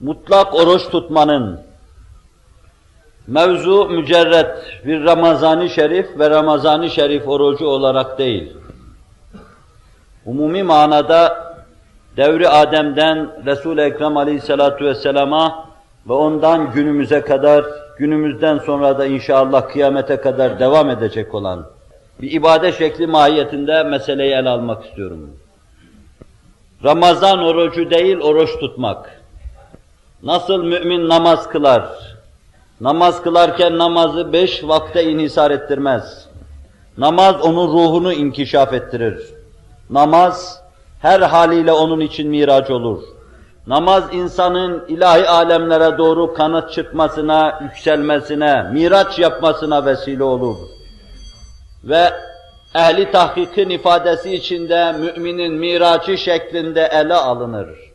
mutlak oruç tutmanın mevzu mücerret bir Ramazan-ı Şerif ve Ramazan-ı Şerif orucu olarak değil. Umumi manada devri Adem'den Resul-i Ekrem Aleyhisselatü Vesselam'a ve ondan günümüze kadar, günümüzden sonra da inşallah kıyamete kadar devam edecek olan bir ibadet şekli mahiyetinde meseleyi ele almak istiyorum. Ramazan orucu değil, oruç tutmak. Nasıl mümin namaz kılar? Namaz kılarken namazı beş vakte inhisar ettirmez. Namaz onun ruhunu inkişaf ettirir. Namaz her haliyle onun için miraç olur. Namaz insanın ilahi alemlere doğru kanat çıkmasına, yükselmesine, miraç yapmasına vesile olur. Ve ehli tahkikin ifadesi içinde müminin miracı şeklinde ele alınır.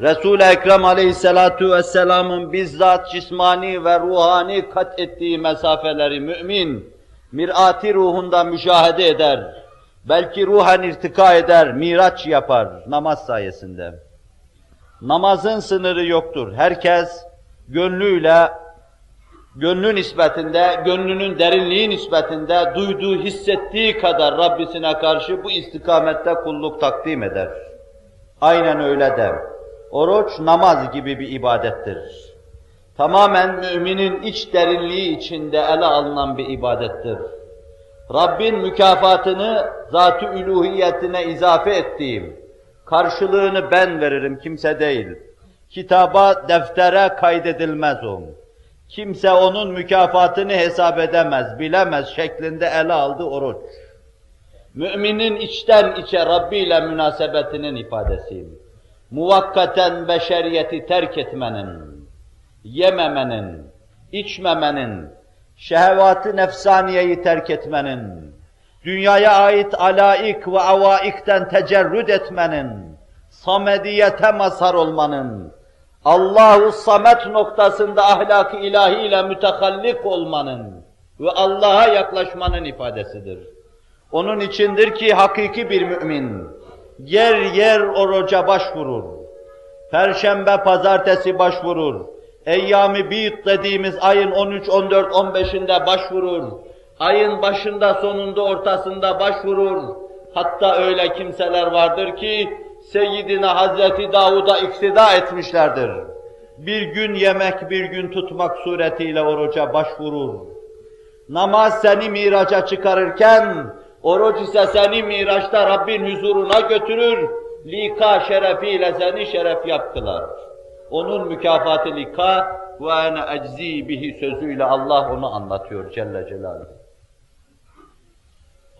Resul-i Ekrem aleyhissalatu vesselamın bizzat cismani ve ruhani kat ettiği mesafeleri mümin, mirati ruhunda müşahede eder. Belki ruhen irtika eder, miraç yapar namaz sayesinde. Namazın sınırı yoktur. Herkes gönlüyle, gönlü nispetinde, gönlünün derinliği nispetinde duyduğu, hissettiği kadar Rabbisine karşı bu istikamette kulluk takdim eder. Aynen öyle der. Oruç namaz gibi bir ibadettir. Tamamen müminin iç derinliği içinde ele alınan bir ibadettir. Rabbin mükafatını zat-ı üluhiyetine izafe ettiğim, karşılığını ben veririm, kimse değil. Kitaba, deftere kaydedilmez o. Kimse onun mükafatını hesap edemez, bilemez şeklinde ele aldı oruç. Müminin içten içe Rabbi ile münasebetinin ifadesi. Muvakkaten beşeriyeti terk etmenin, yememenin, içmemenin, şehvat-ı nefsaniyeyi terk etmenin, dünyaya ait alaik ve avaikten tecerrüd etmenin, samediyete mazhar olmanın, Allahu samet noktasında ahlak-ı ilahiyle mütehallik olmanın ve Allah'a yaklaşmanın ifadesidir. Onun içindir ki hakiki bir mümin yer yer oruca başvurur. Perşembe, pazartesi başvurur. Eyyam-ı Bid dediğimiz ayın 13, 14, 15'inde başvurur. Ayın başında, sonunda, ortasında başvurur. Hatta öyle kimseler vardır ki Seyyidina Hazreti Davud'a iktida etmişlerdir. Bir gün yemek, bir gün tutmak suretiyle oruca başvurur. Namaz seni miraca çıkarırken, oruç ise seni miraçta Rabbin huzuruna götürür, lika şerefiyle seni şeref yaptılar. Onun mükafatı lika ve ene eczi bihi sözüyle Allah onu anlatıyor Celle Celaluhu.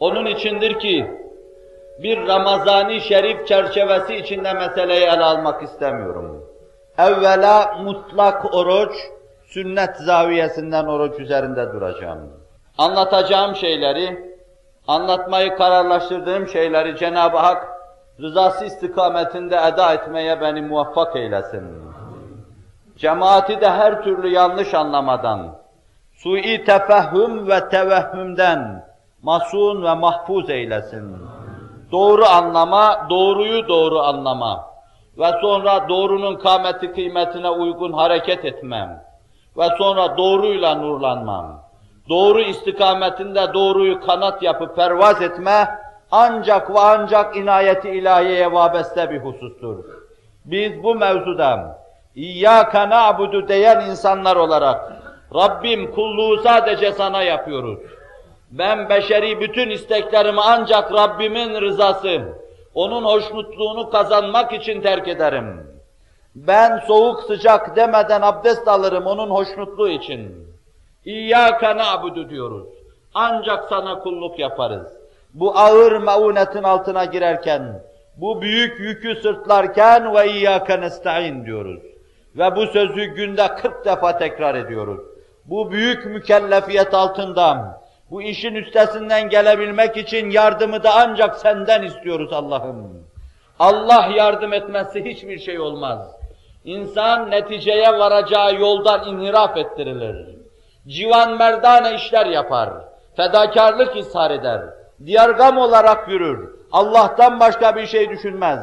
Onun içindir ki bir Ramazani Şerif çerçevesi içinde meseleyi ele almak istemiyorum. Evvela mutlak oruç, sünnet zaviyesinden oruç üzerinde duracağım. Anlatacağım şeyleri, anlatmayı kararlaştırdığım şeyleri Cenab-ı Hak rızası istikametinde eda etmeye beni muvaffak eylesin. Cemaati de her türlü yanlış anlamadan, sui tefehüm ve tevehhümden masun ve mahfuz eylesin. Doğru anlama, doğruyu doğru anlama ve sonra doğrunun kâmeti kıymetine uygun hareket etmem ve sonra doğruyla nurlanmam. Doğru istikametinde doğruyu kanat yapıp pervaz etme ancak ve ancak inayeti ilahiyeye vabeste bir husustur. Biz bu mevzuda İyyâke na'budu diyen insanlar olarak Rabbim kulluğu sadece sana yapıyoruz. Ben beşeri bütün isteklerimi ancak Rabbimin rızası, onun hoşnutluğunu kazanmak için terk ederim. Ben soğuk sıcak demeden abdest alırım onun hoşnutluğu için. İyyâke na'budu diyoruz. Ancak sana kulluk yaparız. Bu ağır maunetin altına girerken, bu büyük yükü sırtlarken ve iyyâke nesta'in diyoruz. Ve bu sözü günde 40 defa tekrar ediyoruz. Bu büyük mükellefiyet altında, bu işin üstesinden gelebilmek için yardımı da ancak senden istiyoruz Allah'ım. Allah yardım etmezse hiçbir şey olmaz. İnsan neticeye varacağı yoldan inhiraf ettirilir. Civan merdane işler yapar. Fedakarlık ishar eder. Diyargam olarak yürür. Allah'tan başka bir şey düşünmez.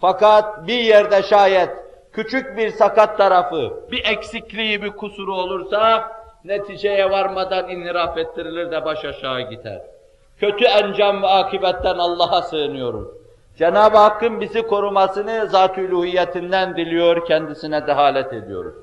Fakat bir yerde şayet küçük bir sakat tarafı, bir eksikliği, bir kusuru olursa neticeye varmadan inhiraf ettirilir de baş aşağı gider. Kötü encam ve akibetten Allah'a sığınıyoruz. Cenab-ı Hakk'ın bizi korumasını zat-ı diliyor, kendisine dehalet ediyoruz.